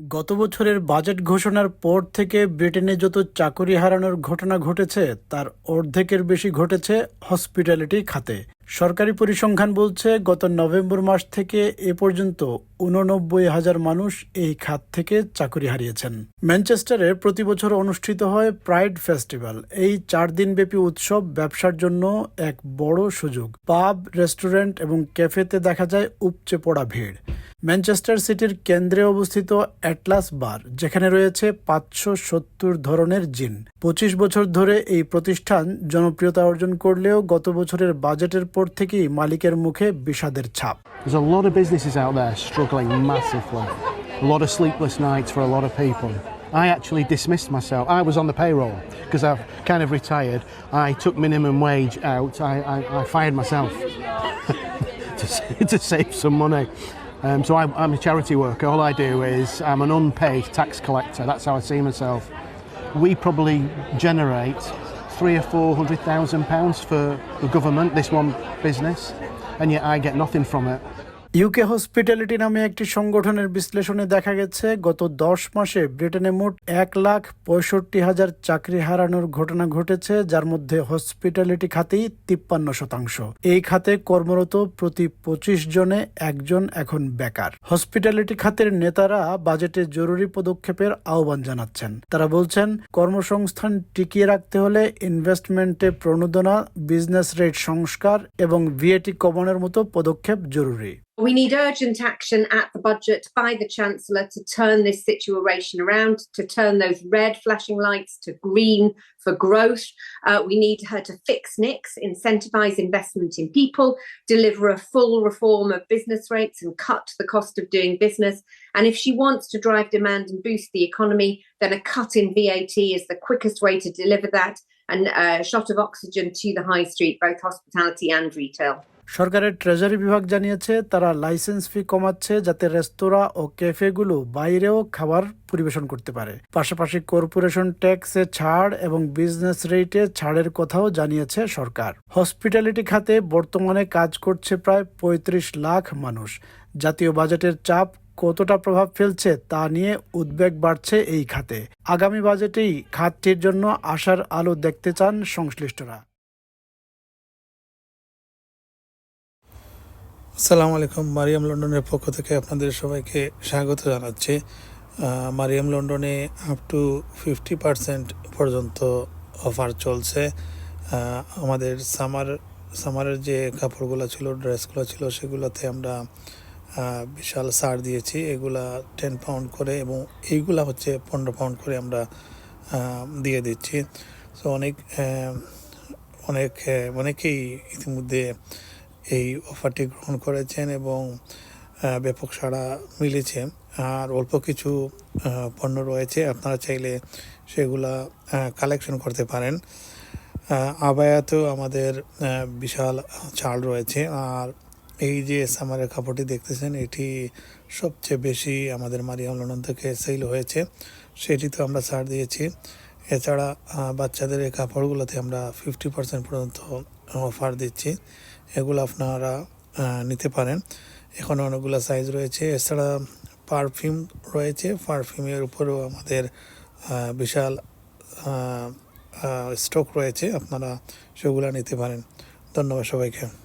গত বছরের বাজেট ঘোষণার পর থেকে ব্রিটেনে যত চাকরি হারানোর ঘটনা ঘটেছে, তার অর্ধেকের বেশি ঘটেছে হসপিটালিটি খাতে। সরকারি পরিসংখ্যান বলছে, গত নভেম্বর মাস থেকে এ পর্যন্ত উননব্বই হাজার মানুষ এই খাত থেকে চাকরি হারিয়েছেন। ম্যানচেস্টারে প্রতি বছর অনুষ্ঠিত হয় প্রাইড ফেস্টিভ্যাল। এই চার দিনব্যাপী উৎসব ব্যবসার জন্য এক বড় সুযোগ। পাব, রেস্টুরেন্ট এবং ক্যাফেতে দেখা যায় উপচে পড়া ভিড়। ম্যানচেস্টার সিটির কেন্দ্রে অবস্থিত অ্যাটলাস বার যেখানে রয়েছে পাঁচশো সত্তর ধরনের জিন পঁচিশ বছর ধরে এই প্রতিষ্ঠান জনপ্রিয়তা অর্জন করলেও গত বছরের বাজেটের পর থেকেই মালিকের মুখে বিষাদের ছাপ. A lot of sleepless nights for a lot of people. I actually dismissed myself. I was on the payroll because I've kind of retired. I took minimum wage out. I, I, I fired myself to, to save some money. Um, so I, I'm a charity worker. All I do is I'm an unpaid tax collector. That's how I see myself. We probably generate three or four hundred thousand pounds for the government, this one business, and yet I get nothing from it. UK hospitality নামে একটি সংগঠনের বিশ্লেষণে দেখা গেছে, গত দশ মাসে ব্রিটেনে মোট এক লাখ পঁয়ষট্টি হাজার চাকরি হারানোর ঘটনা ঘটেছে, যার মধ্যে হসপিটালিটি খাতেই তিপ্পান্ন শতাংশ। এই খাতে কর্মরত প্রতি পঁচিশ জনে একজন এখন বেকার। হসপিটালিটি খাতের নেতারা বাজেটে জরুরি পদক্ষেপের আহ্বান জানাচ্ছেন। তারা বলছেন, কর্মসংস্থান টিকিয়ে রাখতে হলে ইনভেস্টমেন্টে প্রণোদনা বিজনেস রেট সংস্কার এবং ভিএটি কমানোর মতো পদক্ষেপ জরুরি। We need urgent action at the budget by the Chancellor to turn this situation around, to turn those red flashing lights to green for growth. Uh, we need her to fix NICs, incentivise investment in people, deliver a full reform of business rates and cut the cost of doing business. And if she wants to drive demand and boost the economy, then a cut in VAT is the quickest way to deliver that and a shot of oxygen to the high street, both hospitality and retail. সরকারের treasury বিভাগ জানিয়েছে, তারা licence ফি কমাচ্ছে যাতে রেস্তোরাঁ ও ক্যাফেগুলো বাইরেও খাবার পরিবেশন করতে পারে। পাশাপাশি কর্পোরেশন ট্যাক্সে ছাড় এবং বিজনেস রেটে ছাড়ের কথাও জানিয়েছে সরকার। হসপিটালিটি খাতে বর্তমানে কাজ করছে প্রায় পঁয়ত্রিশ লাখ মানুষ। জাতীয় বাজেটের চাপ কতটা প্রভাব ফেলছে তা নিয়ে উদ্বেগ বাড়ছে এই খাতে। আগামী বাজেটেই খাতটির জন্য আশার আলো দেখতে চান সংশ্লিষ্টরা। আসসালামু আলাইকুম। মারিয়াম লন্ডনের পক্ষ থেকে আপনাদের সবাইকে স্বাগত জানাচ্ছি। মারিয়াম লন্ডনে আপ টু ফিফটি পার্সেন্ট পর্যন্ত অফার চলছে। আমাদের সামার সামারের যে কাপড়গুলো ছিল ড্রেসগুলো ছিল, সেগুলোতে আমরা বিশাল সার দিয়েছি। এগুলা টেন পাউন্ড করে এবং এইগুলা হচ্ছে পনেরো পাউন্ড করে আমরা দিয়ে দিচ্ছি। সো অনেক অনেক অনেকেই ইতিমধ্যে অফারটি গ্রহণ করেছেন এবং ব্যাপক সাড়া মিলেছে। আর অল্প কিছু পণ্য রয়েছে, আপনারা চাইলে সেগুলা কালেকশন করতে পারেন। আবায়াতেও আমাদের বিশাল চাল রয়েছে। আর এই যে সামারের কাপড়টি দেখতেছেন, এটি সবচেয়ে বেশি আমাদের মারিয়াম লন্ডন থেকে সেল হয়েছে। সেটি তো আমরা ছাড় দিয়েছি। এছাড়া বাচ্চাদের এই কাপড়গুলোতে আমরা ফিফটি পার্সেন্ট পর্যন্ত অফার দিচ্ছি। এগুলো আপনারা নিতে পারেন। এখন অনেকগুলো সাইজ রয়েছে। এছাড়া পারফিউম রয়েছে। পারফিউমের উপরেও আমাদের বিশাল স্টক রয়েছে। আপনারা সেগুলো নিতে পারেন। ধন্যবাদ সবাইকে।